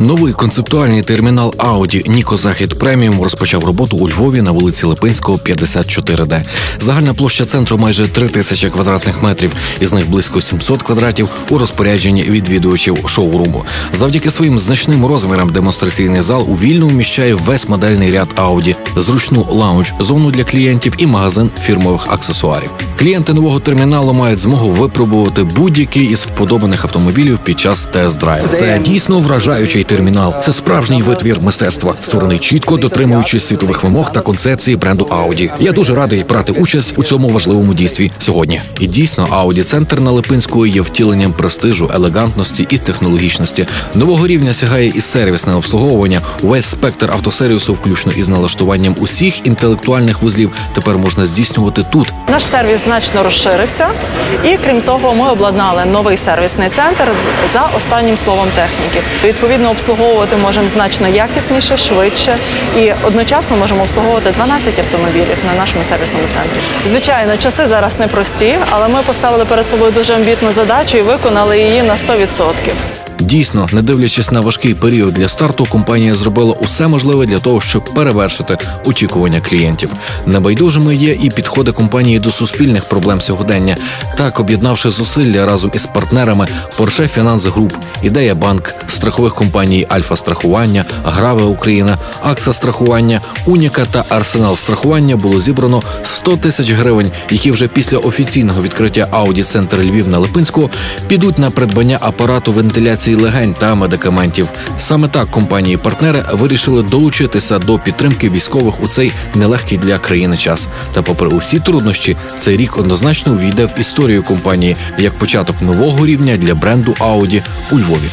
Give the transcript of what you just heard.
Новий концептуальний термінал Audi Ніко Захід Преміум розпочав роботу у Львові на вулиці Липинського, 54D. Загальна площа центру майже 3 тисячі квадратних метрів, із них близько 700 квадратів у розпорядженні відвідувачів шоуруму. Завдяки своїм значним розмірам демонстраційний зал у вільно вміщає весь модельний ряд Audi, зручну лаунж, зону для клієнтів і магазин фірмових аксесуарів. Клієнти нового терміналу мають змогу випробувати будь-який із вподобаних автомобілів під час тест-драйву. Це дійсно вражаючий термінал. Це справжній витвір мистецтва, створений чітко дотримуючись світових вимог та концепції бренду Audi. Я дуже радий брати участь у цьому важливому дійстві сьогодні. І дійсно, Audi центр на Липинську є втіленням престижу, елегантності і технологічності. Нового рівня сягає і сервісне обслуговування. Увесь спектр автосервісу, включно із налаштуванням усіх інтелектуальних вузлів, тепер можна здійснювати тут, Наш сервіс значно розширився, і крім того, ми обладнали новий сервісний центр за останнім словом техніки. Відповідно, обслуговувати можемо значно якісніше, швидше і одночасно можемо обслуговувати 12 автомобілів на нашому сервісному центрі. Звичайно, часи зараз непрості, але ми поставили перед собою дуже амбітну задачу і виконали її на 100%. Дійсно, не дивлячись на важкий період для старту, компанія зробила усе можливе для того, щоб перевершити очікування клієнтів. Небайдужими є і підходи компанії до суспільних проблем сьогодення. Так, об'єднавши зусилля разом із партнерами Porsche Finance Group, Ідея Банк, страхових компаній Альфа Страхування, Граве Україна, Акса Страхування, Уніка та Арсенал Страхування було зібрано 100 тисяч гривень, які вже після офіційного відкриття Ауді Центр Львів на Липинську підуть на придбання апарату вентиляції легень та медикаментів. Саме так компанії-партнери вирішили долучитися до підтримки військових у цей нелегкий для країни час. Та, попри усі труднощі, цей рік однозначно увійде в історію компанії як початок нового рівня для бренду Audi у Львові.